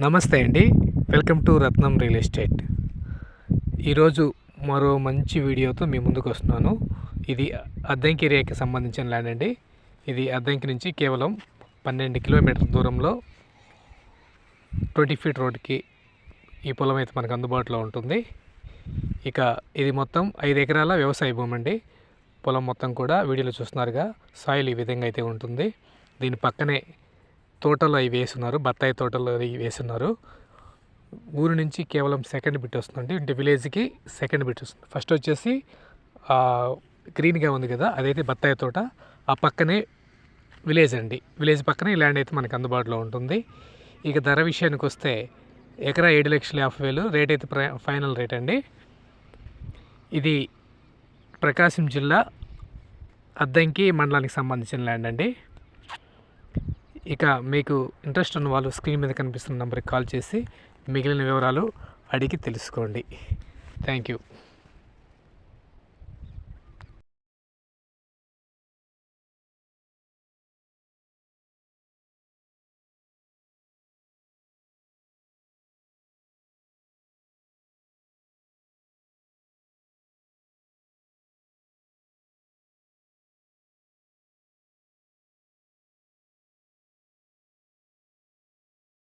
నమస్తే అండి. Welcome to Ratnam real estate. ఈరోజు మరో మంచి వీడియోతో మీ ముందుకు వస్తున్నాను. ఇది అద్దంకి ఏరియాకి సంబంధించిన ల్యాండ్ అండి. ఇది అద్దంకి నుంచి కేవలం పన్నెండు కిలోమీటర్ దూరంలో ట్వంటీ ఫీట్ రోడ్కి ఈ పొలం అయితే మనకు అందుబాటులో ఉంటుంది. ఇక ఇది మొత్తం ఐదు ఎకరాల వ్యవసాయ భూమి అండి. పొలం మొత్తం కూడా వీడియోలో చూస్తున్నారుగా. సాయిల్ ఈ విధంగా అయితే ఉంటుంది. దీని పక్కనే తోటలు అవి వేస్తున్నారు బత్తాయి తోటలు అవి వేస్తున్నారు. ఊరు నుంచి కేవలం సెకండ్ బిట్ వస్తుందండి. అంటే విలేజ్కి సెకండ్ బిట్ వస్తుంది. ఫస్ట్ వచ్చేసి గ్రీన్గా ఉంది కదా అదైతే బత్తాయి తోట ఆ పక్కనే విలేజ్ అండి. విలేజ్ పక్కనే ఈ ల్యాండ్ అయితే మనకు అందుబాటులో ఉంటుంది. ఇక ధర విషయానికి వస్తే ఎకరా ఏడు లక్షల యాభై వేలు రేట్ అయితే ఫైనల్ రేట్ అండి. ఇది ప్రకాశం జిల్లా అద్దంకి మండలానికి సంబంధించిన ల్యాండ్ అండి. ఇక మీకు ఇంట్రెస్ట్ ఉన్న వాళ్ళు స్క్రీన్ మీద కనిపిస్తున్న నెంబర్కి కాల్ చేసి మిగిలిన వివరాలు అడిగి తెలుసుకోండి. Thank you.